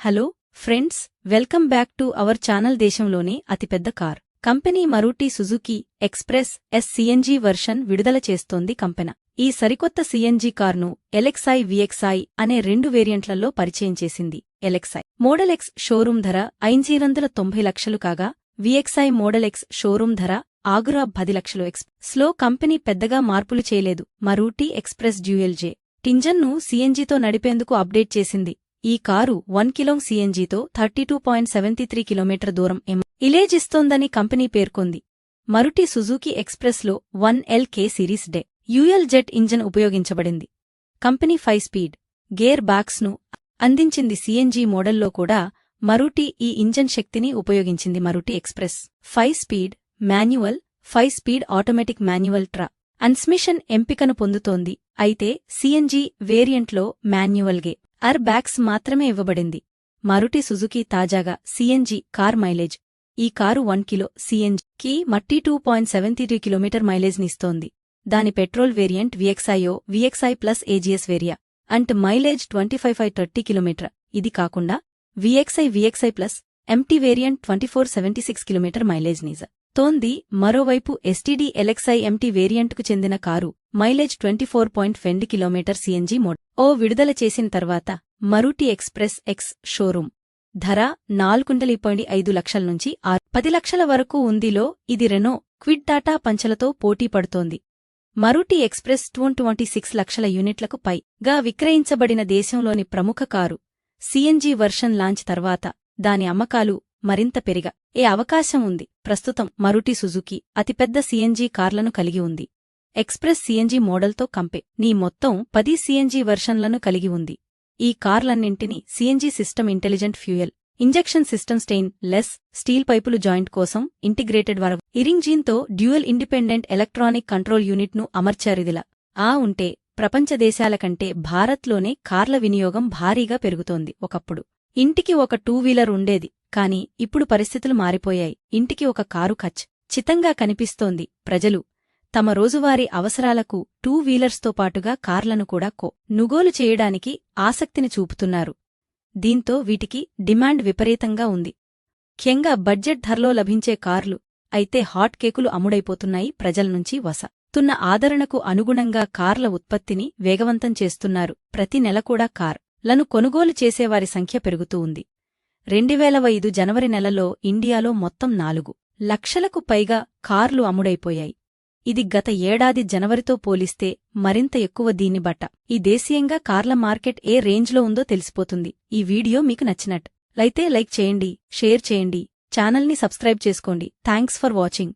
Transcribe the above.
Hello friends welcome back to our channel దేశంలోనే అతిపెద్ద car. Company Maruti Suzuki express S CNG version విడుదల చేస్తోంది కంపెన. ఈ సరికొత్త సిఎన్జీ కార్ను ఎలెక్సై విఎక్సై అనే రెండు వేరియంట్లలో పరిచయం చేసింది ఎలెక్సై. మోడల్ ఎక్స్ షోరూం ధర ఐంజీరందుల తొంభై లక్షలు కాగా విఎక్సై మోడల్ ఎక్స్ షోరూం ధర ఆగురా పది లక్షలు ఎక్స్. స్లో కంపెనీ పెద్దగా మార్పులు చేయలేదు. Maruti Express dual J. టింజన్ను సీఎన్జీతో నడిపేందుకు అప్డేట్ చేసింది ఈ car one kilo సీఎన్జీతో thirty two point seventy three kilometre దూరం ఎం ఇలేజిస్తోందని కంపెనీ పేర్కొంది. మరుటి సుజుకి ఎక్స్ప్రెస్లో one L K series dual jet engine ఉపయోగించబడింది. Company five speed. గేర్ బాక్స్ను అందించింది సీఎన్జీ మోడల్లో కూడా మరుటి ఈ ఇంజన్ శక్తిని ఉపయోగించింది Maruti express. Five speed manual five speed automatic manual transmission ఎంపికను పొందుతోంది. అయితే CNG వేరియంట్లో manual gear bags మాత్రమే ఇవ్వబడింది. మరుటి సుజుకి తాజాగా సీఎన్జీ కార్ మైలేజ్. ఈ కారు వన్ కిలో సీఎన్జీకి మట్టి two point seventy three kilometre మైలేజ్నిస్తోంది దాని petrol variant VXI O VXI plus AGS variant mileage twenty five five thirty kilometre. ఇది కాకుండా VXI VXI plus MT variant twenty four seventy six kilometre mileage నిజ తోంది మరోవైపు STD LXI MT వేరియంట్కు చెందిన car mileage twenty four point fend kilometre CNG model ఓ విడుదల చేసిన తర్వాత మరుటి ఎక్స్ప్రెస్ ఎక్స్ షోరూం ధర నాలుగుండలి పాయింట్ ఐదు లక్షల నుంచి ఆరు పది లక్షల వరకు ఉందిలో ఇది రెనో క్విడ్ టాటా పంచలతో పోటీ పడుతోంది. Maruti express two twenty six లక్షల యూనిట్లకు పైగా విక్రయించబడిన దేశంలోని ప్రముఖ కారు సీఎన్జీ వర్షన్ లాంచ్ తర్వాత దాని అమ్మకాలు మరింత పెరిగా ఏ అవకాశం ఉంది. ప్రస్తుతం మరుటి సుజుకి అతిపెద్ద సీఎన్జీ కార్లను కలిగి ఉంది. ఎక్స్ప్రెస్ సీఎన్జీ మోడల్తో కంపే. నీ మొత్తం పది సీఎన్జీ వర్షన్లను కలిగి ఉంది. ఈ కార్లన్నింటినీ CNG system intelligent fuel injection system stainless steel పైపులు జాయింట్ కోసం ఇంటిగ్రేటెడ్ వర. ఇరింగ్జీన్తో డ్యూయల్ ఇండిపెండెంట్ ఎలక్ట్రానిక్ కంట్రోల్ యూనిట్ను అమర్చారిదిలా. ఆ ఉంటే ప్రపంచ దేశాల కంటే భారత్లోనే కార్ల వినియోగం భారీగా పెరుగుతోంది ఒకప్పుడు. ఇంటికి ఒక టూ వీలర్ ఉండేది కాని ఇప్పుడు పరిస్థితులు మారిపోయాయి. ఇంటికి ఒక కారు ఖచ్ చితంగా కనిపిస్తోంది ప్రజలు. తమ రోజువారీ అవసరాలకు టూ వీలర్స్తో పాటుగా కార్లను కూడా కో నుగోలు చేయడానికి ఆసక్తిని చూపుతున్నారు. దీంతో వీటికి డిమాండ్ విపరీతంగా ఉంది. ముఖ్యంగా బడ్జెట్ ధరలో లభించే కార్లు అయితే హాట్ కేకులు అమ్ముడైపోతున్నాయి ప్రజల్నుంచి వస. తున్న ఆదరణకు అనుగుణంగా కార్ల ఉత్పత్తిని వేగవంతం చేస్తున్నారు. ప్రతి నెల కూడా కార్లను కొనుగోలు చేసేవారి సంఖ్య పెరుగుతూ ఉంది. రెండువేల ఐదు జనవరి నెలలో ఇండియాలో మొత్తం నాలుగు లక్షలకు పైగా కార్లు అమ్ముడైపోయాయి. ఇది గత ఏడాది జనవరితో పోలిస్తే మరింత ఎక్కువ దీని బట్ట. ఈ దేశీయంగా కార్ల మార్కెట్ ఏ రేంజ్లో ఉందో తెలిసిపోతుంది. ఈ వీడియో మీకు నచ్చినట్టు లైతే లైక్ చేయండి షేర్ చేయండి ఛానల్ని సబ్స్క్రైబ్ చేసుకోండి. Thanks for watching.